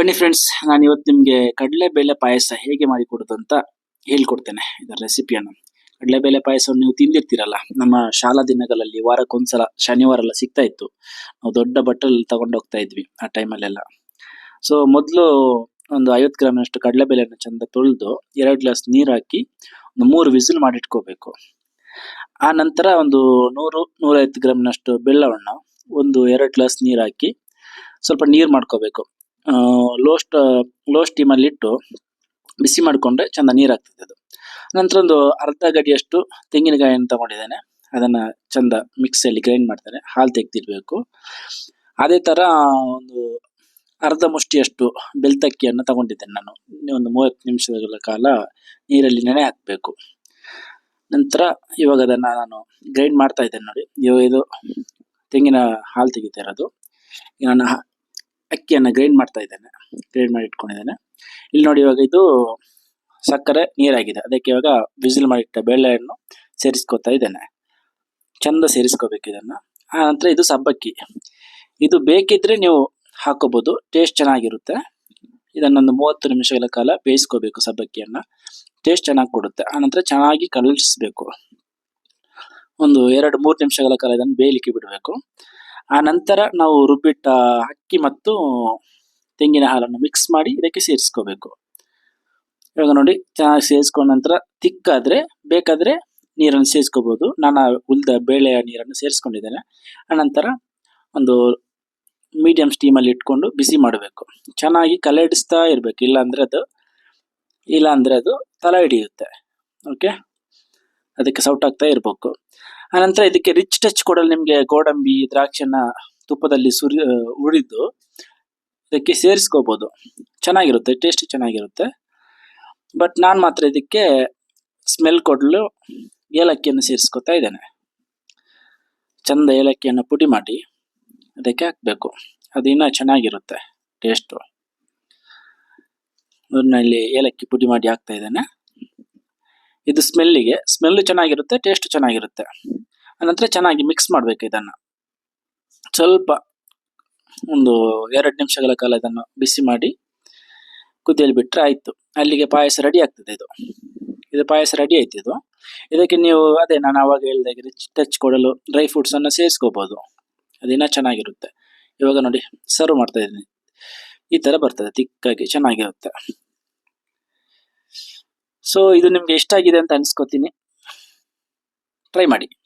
ಬನ್ನಿ ಫ್ರೆಂಡ್ಸ್ ನಾನು ಇವತ್ತು ನಿಮಗೆ ಕಡಲೆಬೇಳೆ ಪಾಯಸ ಹೇಗೆ ಮಾಡಿಕೊಡೋದು ಅಂತ ಹೇಳ್ಕೊಡ್ತೇನೆ ಇದರ ರೆಸಿಪಿಯನ್ನು ಕಡಲೆಬೇಳೆ ಪಾಯಸವನ್ನು ನೀವು ತಿಂದಿರ್ತೀರಲ್ಲ, ನಮ್ಮ ಶಾಲಾ ದಿನಗಳಲ್ಲಿ ವಾರಕ್ಕೊಂದ್ಸಲ ಶನಿವಾರ ಎಲ್ಲ ಸಿಗ್ತಾ ಇತ್ತು. ನಾವು ದೊಡ್ಡ ಬಟ್ಟಲಲ್ಲಿ ತಗೊಂಡು ಹೋಗ್ತಾ ಇದ್ವಿ ಆ ಟೈಮಲ್ಲೆಲ್ಲ ಸೊ ಮೊದಲು ಒಂದು ಐವತ್ತು ಗ್ರಾಮ್ನಷ್ಟು ಕಡಲೆಬೇಳೆಯನ್ನು ಚಂದ ತೊಳೆದು ಎರಡು ಗ್ಲಾಸ್ ನೀರು ಹಾಕಿ ಒಂದು ಮೂರು ವಿಸಿಲ್ ಮಾಡಿಟ್ಕೋಬೇಕು. ಆ ನಂತರ ಒಂದು ನೂರು, ನೂರೈವತ್ತು ಗ್ರಾಮ್ನಷ್ಟು ಬೆಲ್ಲವನ್ನು ಒಂದು ಎರಡು ಗ್ಲಾಸ್ ನೀರು ಹಾಕಿ ಸ್ವಲ್ಪ ನೀರು ಮಾಡ್ಕೋಬೇಕು. ಲೋ ಸ್ಟ್ ಲೋ ಸ್ಟೀಮಲ್ಲಿ ಇಟ್ಟು ಬಿಸಿ ಮಾಡಿಕೊಂಡ್ರೆ ಚೆಂದ ನೀರು ಆಗ್ತದೆ ಅದು. ನಂತರ ಒಂದು ಅರ್ಧ ಗಡಿಯಷ್ಟು ತೆಂಗಿನಕಾಯಿಯನ್ನು ತಗೊಂಡಿದ್ದೇನೆ ಅದನ್ನು ಚೆಂದ ಮಿಕ್ಸಿಯಲ್ಲಿ ಗ್ರೈಂಡ್ ಮಾಡ್ತಾರೆ ಹಾಲು ತೆಗ್ದಿರಬೇಕು. ಅದೇ ಥರ ಒಂದು ಅರ್ಧ ಮುಷ್ಟಿಯಷ್ಟು ಬೆಲ್ತಕ್ಕಿಯನ್ನು ತಗೊಂಡಿದ್ದೇನೆ ನಾನು. ಒಂದು ಮೂವತ್ತು ನಿಮಿಷಗಳ ಕಾಲ ನೀರಲ್ಲಿ ನೆನೆ ಹಾಕಬೇಕು. ನಂತರ ಇವಾಗ ಅದನ್ನು ನಾನು ಗ್ರೈಂಡ್ ಮಾಡ್ತಾ ಇದ್ದೇನೆ ನೋಡಿ. ಇದು ತೆಂಗಿನ ಹಾಲು ತೆಗಿತಾ ಇರೋದು. ನಾನು ಅಕ್ಕಿಯನ್ನು ಗ್ರೈಂಡ್ ಮಾಡ್ತಾ ಇದ್ದೇನೆ. ಗ್ರೈಂಡ್ ಮಾಡಿ ಇಟ್ಕೊಂಡಿದ್ದೇನೆ. ಇಲ್ಲಿ ನೋಡಿ ಇವಾಗ ಇದು ಸಕ್ಕರೆ ನೀರಾಗಿದೆ. ಅದಕ್ಕೆ ಇವಾಗ ವಿಸಿಲ್ ಮಾಡಿಟ್ಟ ಬೇಳೆಯನ್ನು ಸೇರಿಸ್ಕೊತಾ ಇದ್ದೇನೆ. ಚಂದ ಸೇರಿಸ್ಕೋಬೇಕು ಇದನ್ನ. ಆ ನಂತರ ಇದು ಸಬ್ಬಕ್ಕಿ. ಇದು ಬೇಕಿದ್ರೆ ನೀವು ಹಾಕೋಬಹುದು ಟೇಸ್ಟ್ ಚೆನ್ನಾಗಿರುತ್ತೆ. ಇದನ್ನೊಂದು ಮೂವತ್ತು ನಿಮಿಷಗಳ ಕಾಲ ಬೇಯಿಸ್ಕೋಬೇಕು ಸಬ್ಬಕ್ಕಿಯನ್ನು. ಟೇಸ್ಟ್ ಚೆನ್ನಾಗಿ ಕೊಡುತ್ತೆ. ಆನಂತರ ಚೆನ್ನಾಗಿ ಕಲಸಿಸ್ಬೇಕು ಒಂದು ಎರಡು ಮೂರು ನಿಮಿಷಗಳ ಕಾಲ ಇದನ್ನು ಬೇಯಲಿಕ್ಕೆ ಬಿಡಬೇಕು. ಆ ನಂತರ ನಾವು ರುಬ್ಬಿಟ್ಟ ಅಕ್ಕಿ ಮತ್ತು ತೆಂಗಿನ ಹಾಲನ್ನು ಮಿಕ್ಸ್ ಮಾಡಿ ಇದಕ್ಕೆ ಸೇರಿಸ್ಕೋಬೇಕು. ಇವಾಗ ನೋಡಿ, ಚೆನ್ನಾಗಿ ಸೇರಿಸ್ಕೊಂಡ ನಂತರ ತಿಕ್ಕಾದರೆ, ಬೇಕಾದರೆ ನೀರನ್ನು ಸೇರಿಸ್ಕೋಬೋದು. ನಾನು ಉಳಿದ ಬೇಳೆಯ ನೀರನ್ನು ಸೇರಿಸ್ಕೊಂಡಿದ್ದೇನೆ. ಆನಂತರ ಒಂದು ಮೀಡಿಯಂ ಸ್ಟೀಮಲ್ಲಿ ಇಟ್ಕೊಂಡು ಬಿಸಿ ಮಾಡಬೇಕು. ಚೆನ್ನಾಗಿ ಕಲೆಡಿಸ್ತಾ ಇರಬೇಕು. ಇಲ್ಲಾಂದರೆ ಅದು ಇಲ್ಲಾಂದರೆ ಅದು ತಲೆ ಹಿಡಿಯುತ್ತೆ. ಓಕೆ ಅದಕ್ಕೆ ಸೌಟಾಗ್ತಾ ಇರಬೇಕು. ಆನಂತರ ಇದಕ್ಕೆ ರಿಚ್ ಟಚ್ ಕೊಡಲು ನಿಮಗೆ ಗೋಡಂಬಿ, ದ್ರಾಕ್ಷಿಯನ್ನ ತುಪ್ಪದಲ್ಲಿ ಸುರಿ ಉಳಿದು ಇದಕ್ಕೆ ಸೇರಿಸ್ಕೋಬಹುದು ಚೆನ್ನಾಗಿರುತ್ತೆ ಟೇಸ್ಟ್ ಚೆನ್ನಾಗಿರುತ್ತೆ. ಬಟ್ ನಾನು ಮಾತ್ರ ಇದಕ್ಕೆ ಸ್ಮೆಲ್ ಕೊಡಲು ಏಲಕ್ಕಿಯನ್ನು ಸೇರಿಸ್ಕೊತಾ ಇದ್ದೇನೆ. ಚಂದ ಏಲಕ್ಕಿಯನ್ನು ಪುಡಿ ಮಾಡಿ ಅದಕ್ಕೆ ಹಾಕಬೇಕು. ಅದು ಇನ್ನೂ ಚೆನ್ನಾಗಿರುತ್ತೆ ಟೇಸ್ಟು ಇಲ್ಲಿ ಏಲಕ್ಕಿ ಪುಡಿ ಮಾಡಿ ಹಾಕ್ತಾ ಇದ್ದೇನೆ. ಇದು ಸ್ಮೆಲ್ಲಿಗೆ ಸ್ಮೆಲ್ ಚೆನ್ನಾಗಿರುತ್ತೆ ಟೇಸ್ಟ್ ಚೆನ್ನಾಗಿರುತ್ತೆ. ಅನಂತರ ಚೆನ್ನಾಗಿ ಮಿಕ್ಸ್ ಮಾಡಬೇಕು ಇದನ್ನು. ಸ್ವಲ್ಪ ಒಂದು ಎರಡು ನಿಮಿಷಗಳ ಕಾಲ ಇದನ್ನು ಬಿಸಿ ಮಾಡಿ ಕುದಿಯಲ್ಲಿ ಬಿಟ್ಟರೆ ಆಯಿತು. ಅಲ್ಲಿಗೆ ಪಾಯಸ ರೆಡಿ ಆಗ್ತದೆ ಇದು. ಇದು ಪಾಯಸ ರೆಡಿ ಆಯ್ತು ಇದು. ಇದಕ್ಕೆ ನೀವು ಅದೇ ನಾನು ಆವಾಗ ಹೇಳಿದಾಗೆ ರಿಚ್ ಟಚ್ ಕೊಡಲು ಡ್ರೈ ಫ್ರೂಟ್ಸನ್ನು ಸೇರಿಸ್ಕೋಬೋದು. ಅದಿನ್ನ ಚೆನ್ನಾಗಿರುತ್ತೆ. ಇವಾಗ ನೋಡಿ ಸರ್ವ್ ಮಾಡ್ತಾ ಇದ್ದೀನಿ. ಈ ಥರ ಬರ್ತದೆ, ತಿಕ್ಕಾಗಿ ಚೆನ್ನಾಗಿರುತ್ತೆ. ಸೊ ಇದು ನಿಮ್ಗೆ ಎಷ್ಟಾಗಿದೆ ಅಂತ ಅನ್ಸ್ಕೋತೀನಿ. ಟ್ರೈ ಮಾಡಿ.